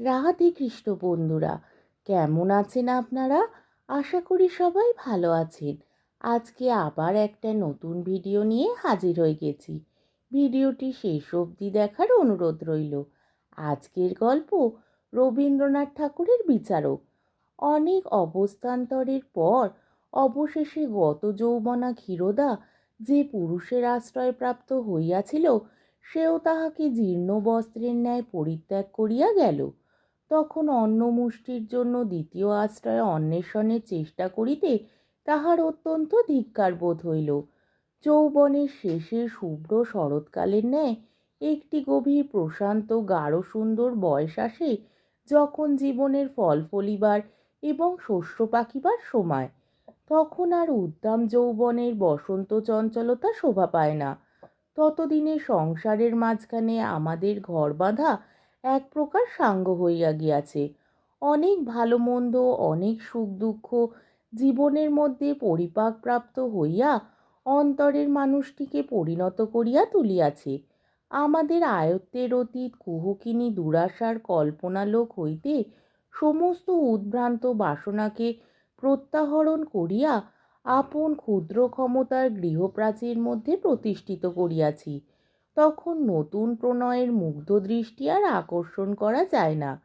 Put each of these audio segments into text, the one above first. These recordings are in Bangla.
রাধে কৃষ্ণ বন্ধুরা, কেমন আছেন আপনারা? আশা করি সবাই ভালো আছেন। আজকে আবার একটা নতুন ভিডিও নিয়ে হাজির হয়ে গেছি। ভিডিওটি শেষ অবধি দেখার অনুরোধ রইল। আজকের গল্প রবীন্দ্রনাথ ঠাকুরের বিচারক। অনেক অবস্থান্তরের পর অবশেষে গত যৌবনা ক্ষীরোদা যে পুরুষের আশ্রয়প্রাপ্ত হইয়াছিল, সেও তাহাকে জীর্ণ বস্ত্রের ন্যায় পরিত্যাগ করিয়া গেল। তখন অন্ন মুষ্টির জন্য দ্বিতীয় আশ্রয় অন্বেষণের চেষ্টা করিতে তাহার অত্যন্ত ধিক্কার বোধ হইল। যৌবনের শেষে শুভ্র শরৎকালের ন্যায় একটি গভীর প্রশান্ত গাঢ় সুন্দর বয়স আসে যখন জীবনের ফল ফলিবার এবং শস্য পাকিবার সময়। তখন আর উদ্দাম যৌবনের বসন্ত চঞ্চলতা শোভা পায় না। ততদিনে সংসারের মাঝখানে আমাদের ঘর বাঁধা এক প্রকার সাঙ্গ হইয়া গিয়াছে। অনেক ভালো মন্দ, অনেক সুখ দুঃখ জীবনের মধ্যে পরিপাকপ্রাপ্ত হইয়া অন্তরের মানুষটিকে পরিণত করিয়া তুলিয়াছে। আমাদের আয়ত্তের অতীত, কুহকিনী দুরাশার কল্পনালোক হইতে সমস্ত উদ্ভ্রান্ত বাসনাকে প্রত্যাহরণ করিয়া আপন ক্ষুদ্র ক্ষমতার গৃহপ্রাচীর মধ্যে প্রতিষ্ঠিত করিয়াছি। তখন নতুন প্রণয়ের মুগ্ধ দৃষ্টি আর আকর্ষণ করা যায় না।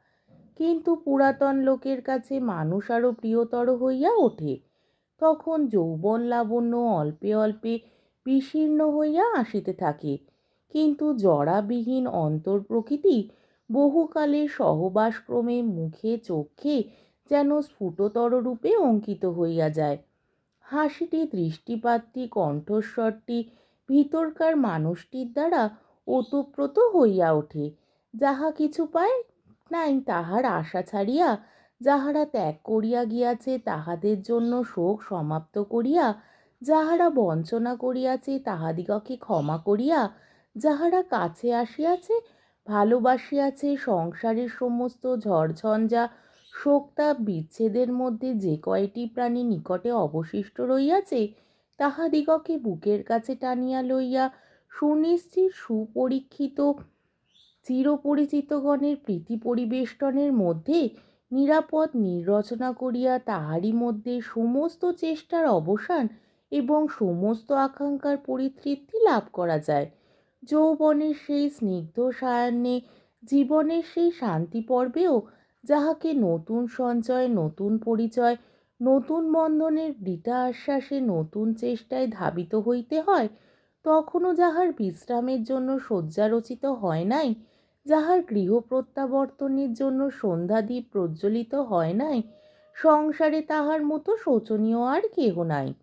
কিন্তু পুরাতন লোকের কাছে মানুষ আরও প্রিয়তর হইয়া ওঠে। তখন যৌবন লাবণ্য অল্পে অল্পে বিশীর্ণ হইয়া আসিতে থাকে। কিন্তু জরাবিহীন অন্তর প্রকৃতি বহুকালের সহবাসক্রমে মুখে চোখে যেন স্ফুটতর রূপে অঙ্কিত হইয়া যায়। হাসিটি, দৃষ্টিপাতটি, কণ্ঠস্বরটি ভিতরকার মানুষটির দ্বারা ওতপ্রোত হইয়া ওঠে। যাহা কিছু পায় নাই তাহার আশা ছাড়িয়া, যাহারা ত্যাগ করিয়া গিয়াছে তাহাদের জন্য শোক সমাপ্ত করিয়া, যাহারা বঞ্চনা করিয়াছে তাহাদিগকে ক্ষমা করিয়া, যাহারা কাছে আসিয়াছে, ভালোবাসিয়াছে সংসারের সমস্ত ঝড়ঝঞ্ঝা, শোকতাপ বিচ্ছেদের মধ্যে যে কয়টি প্রাণী নিকটে অবশিষ্ট রইয়াছে তাহাদিগকে বুকের কাছে টানিয়া লইয়া সুনিশ্চিত সুপরীক্ষিত চিরপরিচিতগণের প্রীতি পরিবেষ্টনের মধ্যে নিরাপদ নির্রচনা করিয়া তাহারই মধ্যে সমস্ত চেষ্টার অবসান এবং সমস্ত আকাঙ্ক্ষার পরিতৃপ্তি লাভ করা যায়। যৌবনের সেই স্নিগ্ধ সায়ান্নে, জীবনের সেই শান্তি পর্বেও যাহাকে নতুন সঞ্চয়, নতুন পরিচয় নতুন বন্ধনের বৃথা আশ্বাসে নতুন চেষ্টায় ধাবিত হইতে হয়, তখনও যাহার বিশ্রামের জন্য শয্যা রচিত হয় নাই, যাহার গৃহ প্রত্যাবর্তনের জন্য সন্ধ্যাদ্বীপ প্রজ্বলিত হয় নাই, সংসারে তাহার মতো শোচনীয় আর কেহ নাই।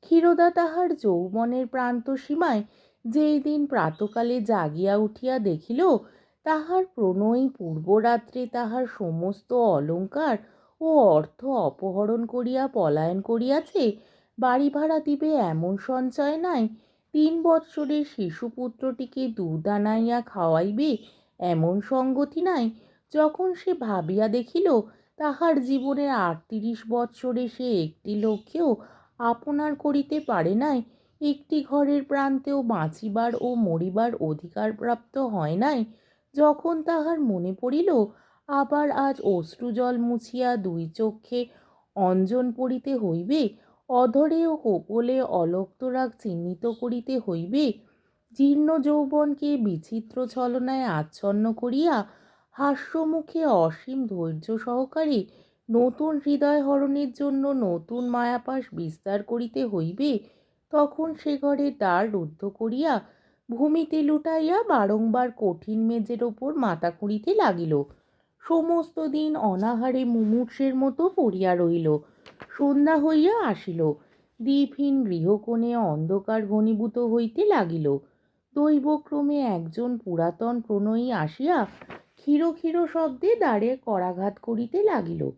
ক্ষীরদা তাহার যৌবনের প্রান্ত সীমায় যেই দিন প্রাতকালে জাগিয়া উঠিয়া দেখিল, তাহার প্রণয়ী পূর্বরাত্রে তাহার সমস্ত অলঙ্কার ও অর্থ অপহরণ করিয়া পলায়ন করিয়াছে, বাড়ি ভাড়া দিবে এমন সঞ্চয় নাই। তিন বৎসরের শিশুপুত্রটিকে দুধ আনাইয়া খাওয়াইবে এমন সঙ্গতি নাই। যখন সে ভাবিয়া দেখিল, তাহার জীবনের আটত্রিশ বৎসরে সে একটি লোককেও আপনার করিতে পারে নাই, একটি ঘরের প্রান্তেও বাঁচিবার ও মরিবার অধিকার প্রাপ্ত হয় নাই। যখন তাহার মনে পড়িল আবার আজ অশ্রুজল মুছিয়া দুই চক্ষে অঞ্জন পড়িতে হইবে, অধরে ও কোপলে অলক্তরাগ চিহ্নিত করিতে হইবে। জীর্ণ যৌবনকে বিচিত্র ছলনায় আচ্ছন্ন করিয়া হাস্যমুখে অসীম ধৈর্য সহকারে নতুন হৃদয় হরণের জন্য নতুন মায়াপাশ বিস্তার করিতে হইবে, তখন সে ঘরে দ্বার রুদ্ধ করিয়া ভূমিতে লুটাইয়া বারংবার কঠিন মেজের ওপর মাথা খুঁড়িতে লাগিল। সমস্ত দিন অনাহারে মুমূর্ষের মতো পড়িয়া রহিল। সন্ধ্যা হইয়া আসিল। দ্বীপহীন গৃহকোণে অন্ধকার ঘনীভূত হইতে লাগিল। দৈবক্রমে একজন পুরাতন প্রণয়ী আসিয়া ক্ষীর ক্ষীর শব্দে দ্বারে করাঘাত করিতে লাগিল।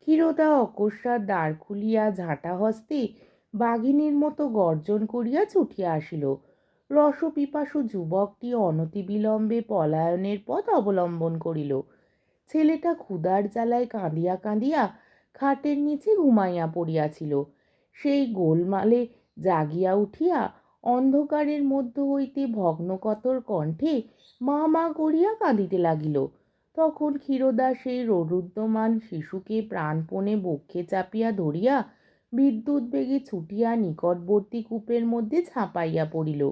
ক্ষীরদা অকস্মাৎ দ্বার খুলিয়া ঝাঁটা হস্তে বাঘিনীর মতো গর্জন করিয়া ছুটিয়া আসিল। রসপিপাসু যুবকটি অনতিবিলম্বে পলায়নের পথ অবলম্বন করিল। ছেলেটা ক্ষুধার জ্বালায় কাঁদিয়া কাঁদিয়া খাটের নিচে ঘুমাইয়া পড়িয়াছিল। সেই গোলমালে জাগিয়া উঠিয়া অন্ধকারের মধ্য হইতে ভগ্নকতর কণ্ঠে মা মা করিয়া কাঁদিতে লাগিল। তখন ক্ষীরোদা সেই ররুদ্যমান শিশুকে প্রাণপণে বক্ষে চাপিয়া ধরিয়া বিদ্যুৎ বেগে ছুটিয়া নিকটবর্তী কূপের মধ্যে ঝাঁপাইয়া পড়িল।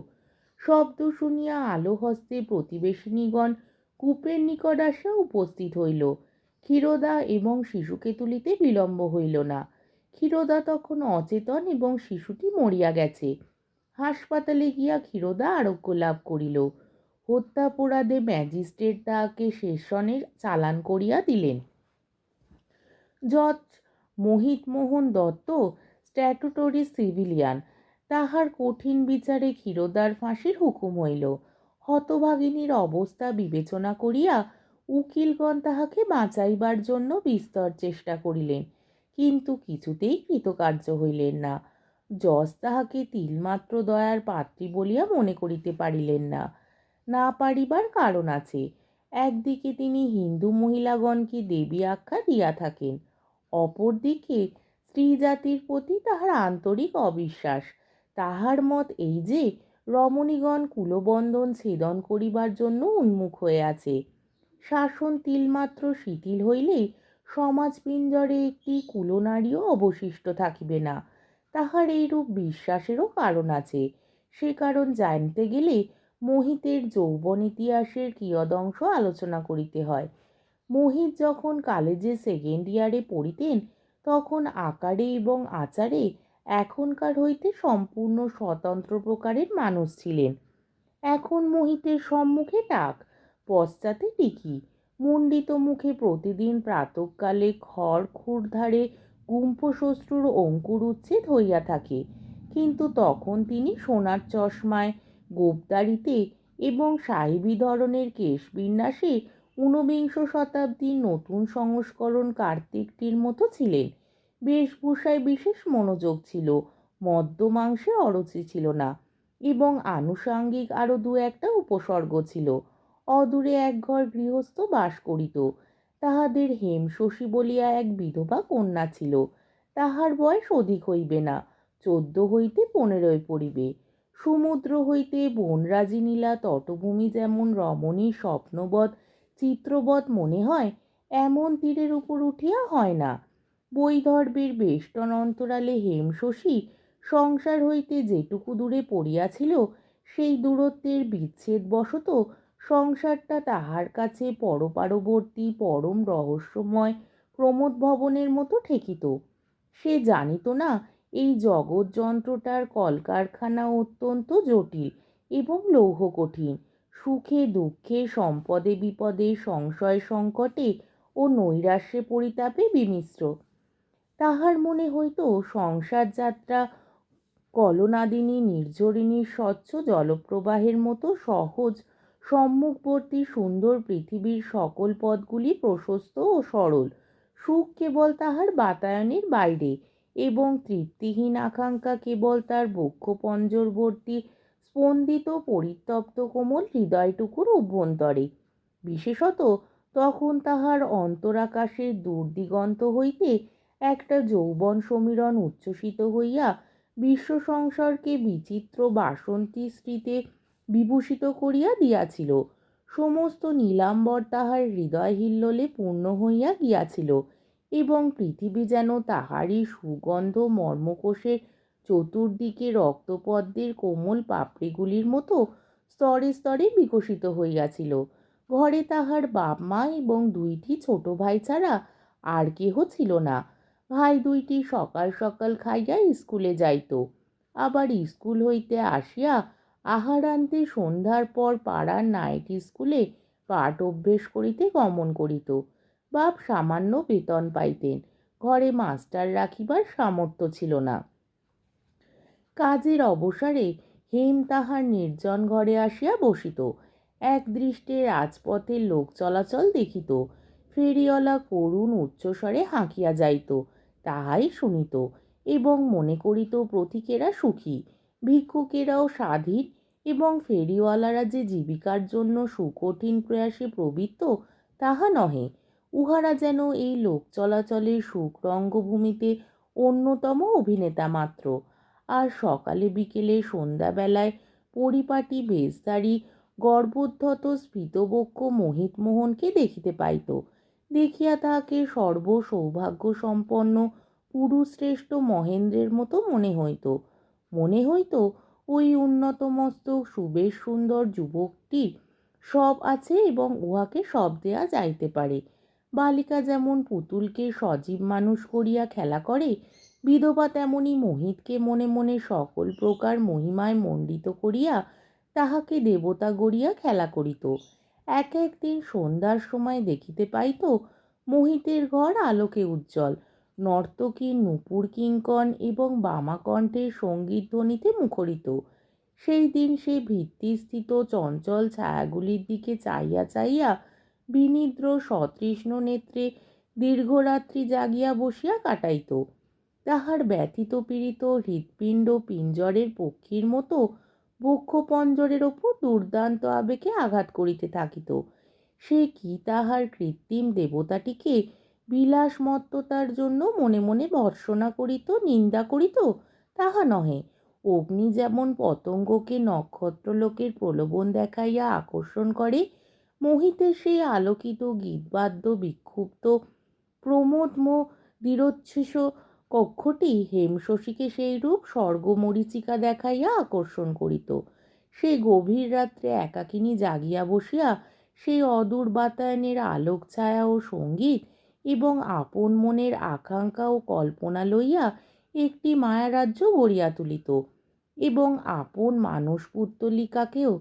শব্দ শুনিয়া আলো হস্তে প্রতিবেশিনীগণ কূপের নিকট আসিয়া উপস্থিত হইল। ক্ষীরোদা এবং শিশুকে তুলিতে বিলম্ব হইল না। ক্ষীরোদা তখন অচেতন এবং শিশুটি মরিয়া গেছে। হাসপাতালে গিয়া ক্ষীরোদা আরোগ্য লাভ করিল। হত্যাপরাধে ম্যাজিস্ট্রেট তাহাকে সেশনে চালান করিয়া দিলেন। জজ মোহিতমোহন দত্ত, স্ট্যাটুটরি সিভিলিয়ান, তাহার কঠিন বিচারে ক্ষীরোদার ফাঁসির হুকুম হইল। হতভাগিনীর অবস্থা বিবেচনা করিয়া উকিলগণ তাহাকে বাঁচাইবার জন্য বিস্তর চেষ্টা করিলেন, কিন্তু কিছুতেই কৃতকার্য হইলেন না। যশ তাহাকে তিলমাত্র দয়ার পাত্রী বলিয়া মনে করিতে পারিলেন না। না পারিবার কারণ আছে, একদিকে তিনি হিন্দু মহিলাগণকে দেবী আখ্যা দিয়া থাকেন, অপরদিকে স্ত্রী জাতির প্রতি তাহার আন্তরিক অবিশ্বাস। তাহার মত এই যে রমণীগণ কুলবন্ধন ছেদন করিবার জন্য উন্মুখ হয়ে আছে। শাসন তিলমাত্র শিথিল হইলেই সমাজ পিঞ্জরে একটি কুলনারীও অবশিষ্ট থাকিবে না। তাহার এইরূপ বিশ্বাসেরও কারণ আছে। সে কারণ জানতে গেলে মোহিতের যৌবন ইতিহাসের কিয়দংশ আলোচনা করিতে হয়। মোহিত যখন কলেজে সেকেন্ড ইয়ারে পড়িতেন, তখন আকারে এবং আচারে এখনকার হইতে সম্পূর্ণ স্বতন্ত্র প্রকারের মানুষ ছিলেন। এখন মোহিতের সম্মুখে টাক পশ্চাতে টিকি। মুন্ডিত মুখে প্রতিদিন প্রাতকালে খড় ক্ষুরধারে গুম্ফশ্রুর অঙ্কুর উচ্ছেদ হইয়া থাকে। কিন্তু তখন তিনি সোনার চশমায়, গোপদারিতে এবং সাহেবি ধরনের কেশবিন্যাসে ঊনবিংশ শতাব্দীর নতুন সংস্করণ কার্তিকটির মতো ছিলেন। বেশভূষায় বিশেষ মনোযোগ ছিল। মদ্য মাংসে অরুচি ছিল না এবং আনুষাঙ্গিক আরও দু একটা উপসর্গ ছিল। অদূরে এক ঘর গৃহস্থ বাস করিত। তাহাদের হেমশশী বলিয়া এক বিধবা কন্যা ছিল। তাহার বয়স অধিক হইবে না, চোদ্দ হইতে পনেরোয় পড়িবে। সমুদ্র হইতে বনরাজি নীলা তটভূমি যেমন রমণী, স্বপ্নবৎ, চিত্রবৎ মনে হয়, এমন তীরের উপর উঠিয়া হয় না। বৈদর্ভের বেষ্টন অন্তরালে হেমশশী সংসার হইতে যেটুকু দূরে পড়িয়াছিল, সেই দূরত্বের বিচ্ছেদ বিচ্ছেদবশত সংসারটা তাহার কাছে পরপারবর্তী, পরম রহস্যময় প্রমোদ ভবনের মতো ঠেকিত। সে জানিত না, এই জগৎ যন্ত্রটার কলকারখানা অত্যন্ত জটিল এবং লৌহ কঠিন সুখে, দুঃখে, সম্পদে বিপদে, সংশয় সংকটে ও নৈরাশ্যে পরিতাপে বিমিশ্র। তাহার মনে হইত সংসার যাত্রা কলনাদিনী নির্ঝরিণীর স্বচ্ছ জলপ্রবাহের মতো সহজ, সম্মুখবর্তী, সুন্দর পৃথিবীর সকল পদগুলি প্রশস্ত ও সরল। সুখ কেবল তাহার বাতায়নের বাইরে এবং তৃপ্তিহীন আকাঙ্ক্ষা কেবল তার বক্ষ পঞ্জরবর্তী স্পন্দিত পরিতপ্ত কোমল হৃদয়টুকুর অভ্যন্তরে। বিশেষত তখন তাহার অন্তরাকাশের দূরদিগন্ত হইতে একটা যৌবন সমীরণ উচ্ছ্বসিত হইয়া বিশ্ব সংসারকে বিচিত্র বাসন্তী স্মৃতে বিভূষিত করিয়া দিয়াছিল। সমস্ত নীলাম্বর তাহার হৃদয় হিল্লোলে পূর্ণ হইয়া গিয়াছিল এবং পৃথিবী যেন তাহারই সুগন্ধ মর্মকোষের চতুর্দিকে রক্তপদ্মের কোমল পাপড়িগুলির মতো স্তরে স্তরে বিকশিত হইয়াছিল। ঘরে তাহার বাপ মা এবং দুইটি ছোট ভাই ছাড়া আর কেহ ছিল না। ভাই দুইটি সকাল সকাল খাইয়া স্কুলে যাইত আবার স্কুল হইতে আসিয়া আহার আনতে সন্ধ্যার পর পাড়ার নাইট স্কুলে পাঠ অভ্যেস করিতে গমন করিত। বাপ সামান্য বেতন পাইতেন, ঘরে মাস্টার রাখিবার সামর্থ্য ছিল না। কাজের অবসরে হেম তাহার নির্জন ঘরে আসিয়া বসিত। এক দৃষ্টে রাজপথের লোক চলাচল দেখিত। ফেরিওয়ালা করুণ উচ্চস্বরে হাঁকিয়া যাইত, তাহাই শুনিত এবং মনে করিত প্রতীকেরা সুখী, ভিক্ষুকেরাও স্বাধীন এবং ফেরিওয়ালারা যে জীবিকার জন্য সুকঠিন প্রয়াসে প্রবৃত্ত, তাহা নহে, উহারা যেন এই লোক চলাচলের সুখ রঙ্গভূমিতে অন্যতম অভিনেতা মাত্র। আর সকালে বিকেলে সন্ধ্যাবেলায় পরিপাটি বেশদারি গর্বোদ্ধত স্ফীতবক্ষ মোহিতমোহনকে দেখিতে পাইত। দেখিয়া তাহাকে সর্ব সৌভাগ্য সম্পন্ন পুরুষশ্রেষ্ঠ মহেন্দ্রের মতো মনে হইত। মনে হইত ওই উন্নত মস্তক সুবেশ সুন্দর যুবকটি সব আছে এবং উহাকে সব দেয়া যাইতে পারে। বালিকা যেমন পুতুলকে সজীব মানুষ করিয়া খেলা করে, বিধবা তেমনি মোহিতকে মনে মনে সকল প্রকার মহিমায় মণ্ডিত করিয়া তাহাকে দেবতা গড়িয়া খেলা করিত। এক একদিন সন্ধ্যার সময় দেখিতে পাইত মোহিতের ঘর আলোকে উজ্জ্বল। নর্তকী নূপুর কিঙ্কন এবং বামাকণ্ঠের সংগীত ধ্বনিতে মুখরিত। সেই দিন সে ভিত্তিস্থিত চঞ্চল ছায়াগুলির দিকে চাইয়া চাইয়া বিনিদ্র সতৃষ্ণ নেত্রে দীর্ঘরাত্রি জাগিয়া বসিয়া কাটাইত। তাহার ব্যথিত পীড়িত হৃৎপিণ্ড পিঞ্জরের পক্ষীর মতো বক্ষপঞ্জরের ওপর দুর্দান্ত আবেগে আঘাত করিতে থাকিত। সে কি তাহার কৃত্রিম দেবতাটিকে বিলাসমত্ততার জন্য মনে মনে ভর্সনা করিত, নিন্দা করিত? তাহা নহে। অগ্নি যেমন পতঙ্গকে নক্ষত্রলোকের প্রলোভন দেখাইয়া আকর্ষণ করে মোহিতের সেই আলোকিত গীতবাদ্য বিক্ষুব্ধ প্রমোদম দৃঢ়োচ্ছ্বাস কক্ষটি হেমশশীকে সেইরূপ স্বর্গমরীচিকা দেখাইয়া আকর্ষণ করিত। সে গভীর রাত্রে একাকিনী জাগিয়া বসিয়া সেই অদূর বাতায়নের আলোক ছায়া ও সংগীত এবং আপন মনের আকাঙ্ক্ষা ও কল্পনা লইয়া একটি মায়ারাজ্য গড়িয়া তুলিত এবং আপন মানস পুত্তলিকাকেও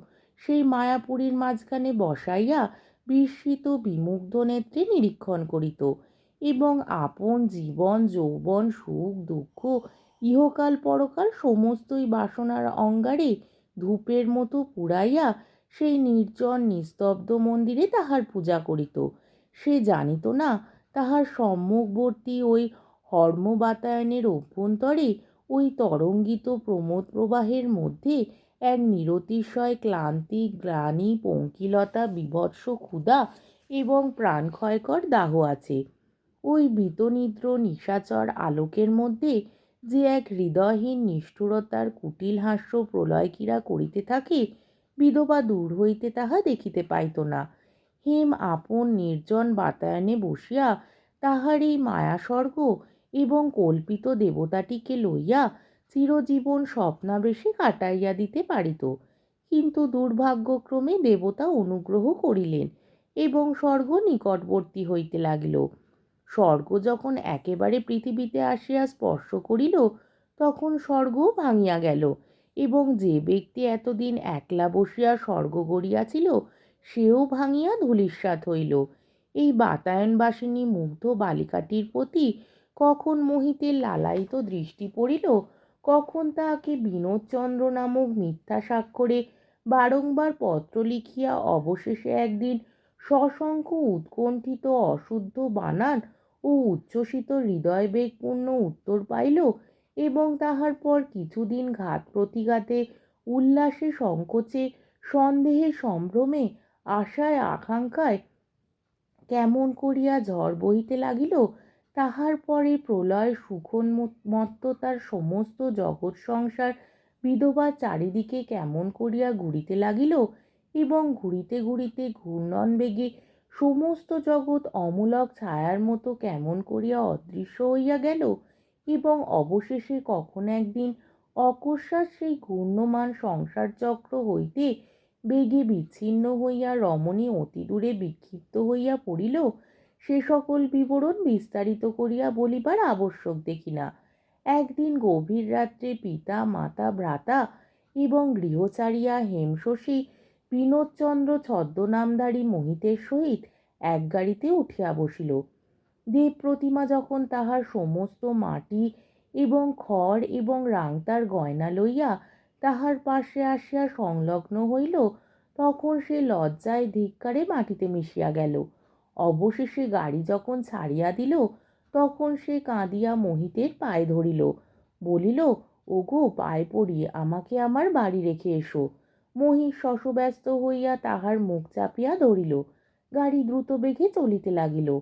সেই মায়াপুরীর মাঝখানে বসাইয়া বিস্মিত বিমুগ্ধ নেত্রে নিরীক্ষণ করিত। এবং আপন জীবন, যৌবন, সুখ, দুঃখ, ইহকাল পরকাল সমস্তই বাসনার অঙ্গারে ধূপের মতো পুড়াইয়া সেই নির্জন, নিস্তব্ধ মন্দিরে তাহার পূজা করিত। সে জানিত না, তাহার সম্মুখবর্তী ওই হর্ম বাতায়নের অভ্যন্তরে ওই তরঙ্গিত প্রমোদ প্রবাহের মধ্যে এক নিরতিশয় ক্লান্তি, গ্লানি, পঙ্কিলতা, বিভৎস ক্ষুধা এবং প্রাণক্ষয়কর দাহ আছে। ওই বিতনিদ্র, নিশাচর আলোকের মধ্যে যে এক হৃদয়হীন নিষ্ঠুরতার কুটিল হাস্য প্রলয়কীরা করিতে থাকে, বিধবা দূর হইতে তাহা দেখিতে পাইত না। হেম আপন নির্জন বাতায়নে বসিয়া তাহার এই মায়াস্বর্গ এবং কল্পিত দেবতাটিকে লইয়া চিরজীবন স্বপ্নাবেশে কাটাইয়া দিতে পারিত। কিন্তু দুর্ভাগ্যক্রমে দেবতা অনুগ্রহ করিলেন এবং স্বর্গ নিকটবর্তী হইতে লাগিল। স্বর্গ যখন একেবারে পৃথিবীতে আসিয়া স্পর্শ করিল, তখন স্বর্গ ভাঙিয়া গেল এবং যে ব্যক্তি এতদিন একলা বসিয়া স্বর্গ গড়িয়াছিল, সেও ভাঙিয়া ধূলিসাৎ হইল। এই বাতায়নবাসিনী মুগ্ধ বালিকাটির প্রতি কখন মোহিতের লালায়িত দৃষ্টি পড়িল, কখন তাহাকে বিনোদচন্দ্র নামক মিথ্যা স্বাক্ষরে বারংবার পত্র লিখিয়া অবশেষে একদিন সশঙ্ক উৎকণ্ঠিত অশুদ্ধ বানান ও উচ্ছ্বসিত হৃদয়বেগপূর্ণ উত্তর পাইল এবং তাহার পর কিছুদিন ঘাত প্রতিঘাতে উল্লাসে সংকোচে, সন্দেহে সম্ভ্রমে, আশায় আকাঙ্ক্ষায় কেমন করিয়া ঝড় বহিতে লাগিল, তাহার পরে প্রলয় সুখন মত্ততার সমস্ত জগৎ সংসার বিধবার চারিদিকে কেমন করিয়া ঘুরিতে লাগিল এবং ঘুরিতে ঘুরিতে ঘূর্ণন বেগে সমস্ত জগৎ অমূলক ছায়ার মতো কেমন করিয়া অদৃশ্য হইয়া গেল এবং অবশেষে কখন একদিন অকস্মাৎ সেই ঘূর্ণমান সংসার চক্র হইতে বেগে বিচ্ছিন্ন হইয়া রমণী অতি দূরে বিক্ষিপ্ত হইয়া পড়িল, সে সকল বিবরণ বিস্তারিত করিয়া বলিবার আবশ্যক দেখি না। একদিন গভীর রাত্রে পিতা, মাতা, ভ্রাতা এবং গৃহচারিয়া হেমশশী বিনোদচন্দ্র ছদ্মনামধারী মোহিতের সহিত এক গাড়িতে উঠিয়া বসিল। দেব প্রতিমা যখন তাহার সমস্ত মাটি এবং খড় এবং রাংতার গয়না লইয়া তাহার পাশে আসিয়া সংলগ্ন হইল, তখন সে লজ্জায় ধিক্কারে মাটিতে মিশিয়া গেল। অবশেষে গাড়ি যখন ছাড়িয়া দিল, তখন সে কাঁদিয়া মোহিতের পায়ে ধরিল। বলিল, ওগো, পায়ে পড়ি আমাকে আমার বাড়ি রেখে এসো। মহি শশব্যস্ত হইয়া তাহার মুখ চাপিয়া ধরিল। গাড়ি দ্রুত বেগে চলিতে লাগিল।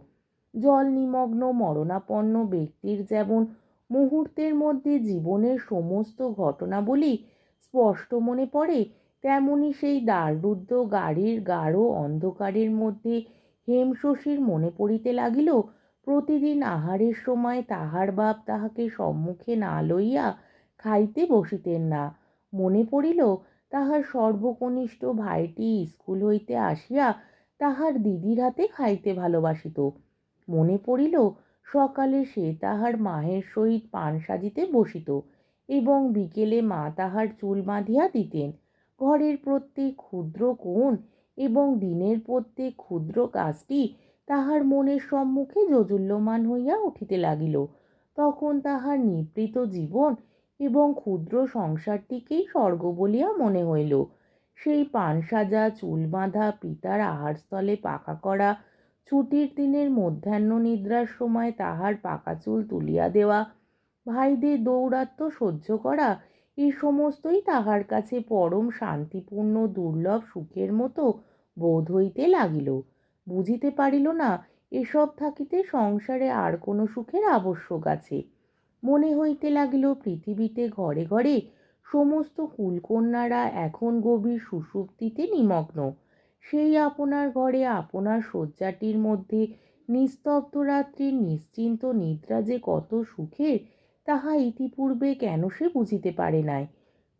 জল নিমগ্ন মরণাপন্ন ব্যক্তির যেমন মুহূর্তের মধ্যে জীবনের সমস্ত ঘটনাবলী স্পষ্ট মনে পড়ে, তেমনি সেই দ্বাররুদ্ধ গাড়ির গাঢ় অন্ধকারের মধ্যে হেমশশীর মনে পড়িতে লাগিল, প্রতিদিন আহারের সময় তাহার বাপ তাহাকে সম্মুখে না লইয়া খাইতে বসিতেন না। মনে পড়িল তাহার সর্বকনিষ্ঠ ভাইটি স্কুল হইতে আসিয়া তাহার দিদির হাতে খাইতে ভালোবাসিত। মনে পড়িল, সকালে সে তাহার মায়ের সহিত পান সাজিতে বসিত এবং বিকেলে মা তাহার চুল বাঁধিয়া দিতেন। ঘরের প্রত্যেক ক্ষুদ্র কোণ এবং দিনের প্রত্যেক ক্ষুদ্র কাজটি তাহার মনের সম্মুখে জজুল্যমান হইয়া উঠিতে লাগিল। তখন তাহার নিবৃত জীবন এবং ক্ষুদ্র সংসারটিকেই স্বর্গ বলিয়া মনে হইল। সেই পান সাজা, চুল বাঁধা, পিতার আহারস্থলে পাকা করা, ছুটির দিনের মধ্যাহ্ন নিদ্রার সময় তাহার পাকা চুল তুলিয়া দেওয়া, ভাইদের দৌরাত্ম সহ্য করা এই সমস্তই তাহার কাছে পরম শান্তিপূর্ণ, দুর্লভ সুখের মতো বোধ হইতে লাগিল। বুঝিতে পারিল না, এসব থাকিতে সংসারে আর কোনো সুখের আবশ্যক আছে। মনে হইতে লাগিল, পৃথিবীতে ঘরে ঘরে সমস্ত কুলকন্যারা এখন গভীর সুষুপ্তিতে নিমগ্ন। সেই আপনার ঘরে আপনার শয্যাটির মধ্যে নিস্তব্ধ রাত্রির নিশ্চিন্ত নিদ্রা যে কত সুখের, তাহা ইতিপূর্বে কেন সে বুঝিতে পারে নাই।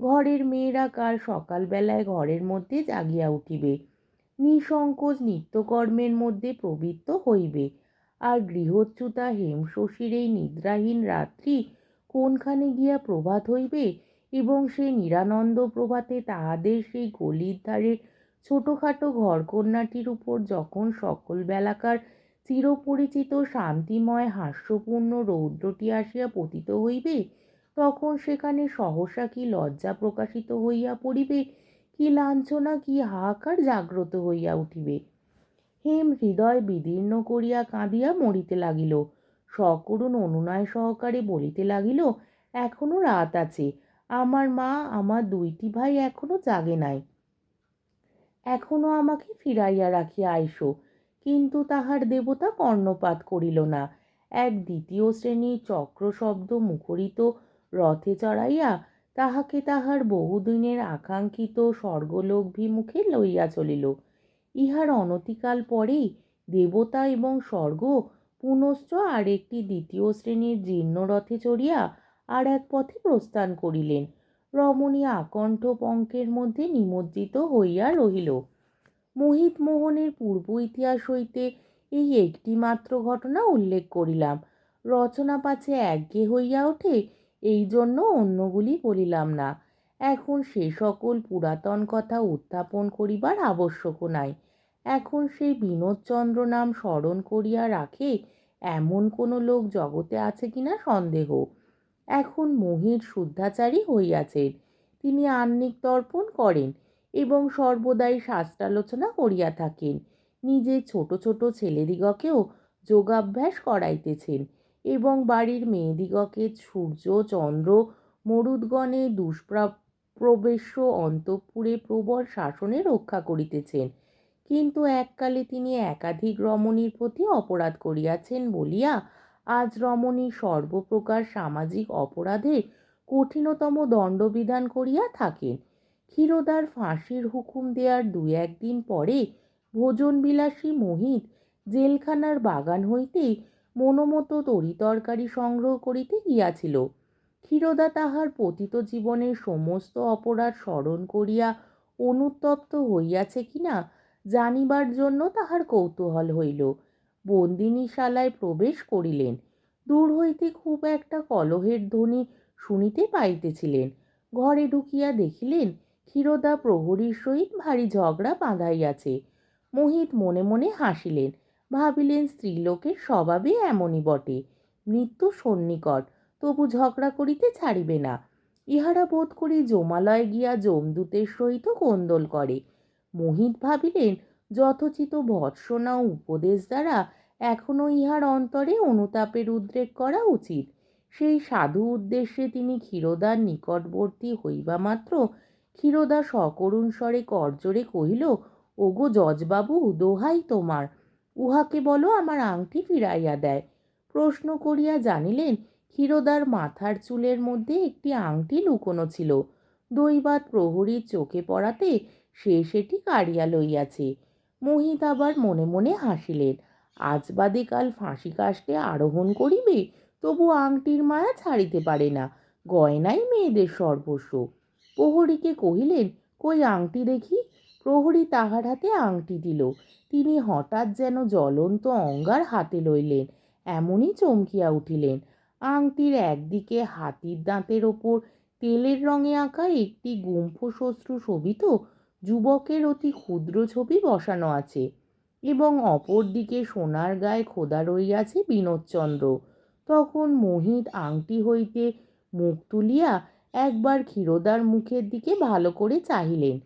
ঘরের মেয়েরা কাল সকালবেলায় ঘরের মধ্যে জাগিয়া উঠিবে। নিঃসংকোচ নিত্যকর্মের মধ্যে প্রবৃত্ত হইবে। আর গৃহচ্যুতা হেমশশীর এই নিদ্রাহীন রাত্রি কোনখানে গিয়া প্রভাত হইবে এবং সেই নিরানন্দ প্রভাতে তাহাদের সেই গলির ধারে ছোটোখাটো ঘরকন্যাটির উপর যখন সকল বেলাকার চিরপরিচিত শান্তিময় হাস্যপূর্ণ রৌদ্রটি আসিয়া পতিত হইবে, তখন সেখানে সহসা কি লজ্জা প্রকাশিত হইয়া পড়িবে, কি লাঞ্ছনা, কি হাহাকার জাগ্রত হইয়া উঠিবে। হেম হৃদয় বিদীর্ণ করিয়া কাঁদিয়া মরিতে লাগিল। সকরুণ অনুনয় সহকারে বলিতে লাগিল, এখনও রাত আছে। আমার মা, আমার দুইটি ভাই এখনও জাগে নাই। এখনও আমাকে ফিরাইয়া রাখিয়া আইসো। কিন্তু তাহার দেবতা কর্ণপাত করিল না। এক দ্বিতীয় শ্রেণির চক্র শব্দ মুখরিত রথে চড়াইয়া তাহাকে তাহার বহুদিনের আকাঙ্ক্ষিত স্বর্গলোকভিমুখে লইয়া চলিল। ইহার অনতিকাল পরেই দেবতা এবং স্বর্গ পুনশ্চ আর একটি দ্বিতীয় শ্রেণির জীর্ণ রথে চড়িয়া আর এক পথে প্রস্থান করিলেন। রমণী আকণ্ঠ পঙ্কের মধ্যে নিমজ্জিত হইয়া রহিল। মোহিত মোহনের পূর্ব ইতিহাস হইতে এই একটি মাত্র ঘটনা উল্লেখ করিলাম। রচনা পাছে একঘে হইয়া ওঠে, এই জন্য অন্যগুলি বলিলাম না। এখন সে সকল পুরাতন কথা উত্থাপন করিবার আবশ্যকও নাই। এখন সেই বিনোদচন্দ্র নাম স্মরণ করিয়া রাখে, এমন কোনো লোক জগতে আছে কিনা সন্দেহ। এখন মহির শুদ্ধাচারী হইয়াছেন। তিনি আহ্নিক তর্পণ করেন এবং সর্বদাই শাস্ত্রালোচনা করিয়া থাকেন। নিজের ছোট ছোট ছেলেদিগকেও যোগাভ্যাস করাইতেছেন এবং বাড়ির মেয়েদিগকে সূর্য, চন্দ্র, মরুদ্গণে দুষ্প্রবেশ্য অন্তঃপুরে প্রবল শাসনে রক্ষা করিতেছেন। কিন্তু এককালে তিনি একাধিক রমণীর প্রতি অপরাধ করিয়াছেন বলিয়া আজ রমণী সর্বপ্রকার সামাজিক অপরাধে কঠিনতম দণ্ডবিধান করিয়া থাকেন। ক্ষীরোদার ফাঁসির হুকুম দেওয়ার দু একদিন পরে ভোজনবিলাসী মোহিত জেলখানার বাগান হইতেই মনোমতো তরিতরকারি সংগ্রহ করিতে গিয়াছিল। ক্ষীরোদা তাহার পতিত জীবনের সমস্ত অপরাধ স্মরণ করিয়া অনুতপ্ত হইয়াছে কিনা জানিবার জন্য তাহার কৌতূহল হইল। বন্দিনীশালায় প্রবেশ করিলেন। দূর হইতে খুব একটা কলহের ধ্বনি শুনিতে পাইতেছিলেন। ঘরে ঢুকিয়া দেখিলেন, ক্ষীরোদা প্রহরীর সহিত ভারী ঝগড়া বাঁধাইয়াছে। মোহিত মনে মনে হাসিলেন। ভাবিলেন, স্ত্রীলোকের স্বভাবে এমনই বটে। মৃত্যু সন্নিকট, তবু ঝগড়া করিতে ছাড়িবে না। ইহারা বোধ করি জমালয় গিয়া জমদূতের সহিত কোন্দল করে। মোহিত ভাবিলেন, যথোচিত ভৎসনা উপদেশ দ্বারা এখনও ইহার অন্তরে অনুতাপের উদ্রেক করা উচিত। সেই সাধু উদ্দেশ্যে তিনি ক্ষীরোদার নিকটবর্তী হইবা মাত্র ক্ষীরোদা সকরুণ স্বরে করজোরে কহিল, ওগো জজবাবু, দোহাই তোমার। উহাকে বলো আমার আংটি ফিরাইয়া দেয়। প্রশ্ন করিয়া জানিলেন, ক্ষীরোদার মাথার চুলের মধ্যে একটি আংটি লুকোনো ছিল। দৈবাত প্রহরীর চোখে পড়াতে সে সেটি কাড়িয়া লইয়াছে। মোহিত আবার মনে মনে হাসিলেন, আজ বাদে কাল ফাঁসি কাশতে আরোহণ করিবে, তবু আংটির মায়া ছাড়িতে পারে না, গয়নাই মেয়েদের সর্বস্ব। প্রহরীকে কহিলেন, কই আংটি দেখি? প্রহরী তাহার হাতে আংটি দিল। তিনি হঠাৎ যেন জ্বলন্ত অঙ্গার হাতে লইলেন, এমনই চমকিয়া উঠিলেন। আংটির একদিকে হাতির দাঁতের ওপর তেলের রঙে আঁকা একটি গুম্ফ শ্বশ্রু শোভিত যুবকের অতি ক্ষুদ্র ছবি বসানো আছে এবং অপর দিকে সোনার গায়ে খোদা রইয়াছে বিনোদচন্দ্র। তখন মোহিত আংটি হইতে মুখ তুলিয়া একবার ক্ষীরোদার মুখের দিকে ভালো করে চাহিলেন।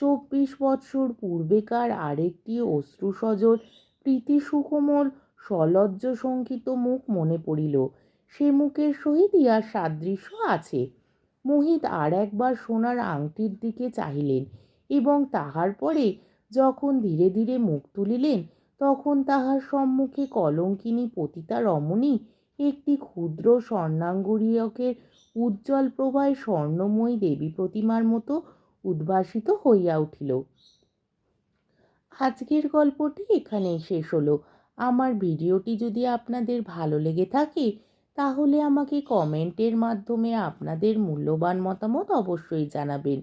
চব্বিশ বৎসর পূর্বেকার আরেকটি অশ্রুসজল প্রীতি সুকোমল সলজ্জ শঙ্কিত মুখ মনে পড়িল। সে মুখের সহিত ইহার সাদৃশ্য আছে। মোহিত আর একবার সোনার আংটির দিকে চাহিলেন। এবং তাহার পরে যখন ধীরে ধীরে মুখ তুলিলেন, তখন তাহার সম্মুখে কলঙ্কিনী পতিতা রমণী, একটি ক্ষুদ্র স্বর্ণাঙ্গুরীয়কের উজ্জ্বল প্রভায় স্বর্ণময়ী দেবী প্রতিমার মতো উদ্ভাসিত হইয়া উঠিল। আজকের গল্পটি এখানেই শেষ হলো। আমার ভিডিওটি যদি আপনাদের ভালো লেগে থাকে, তাহলে আমাকে কমেন্টের মাধ্যমে আপনাদের মূল্যবান মতামত অবশ্যই জানাবেন।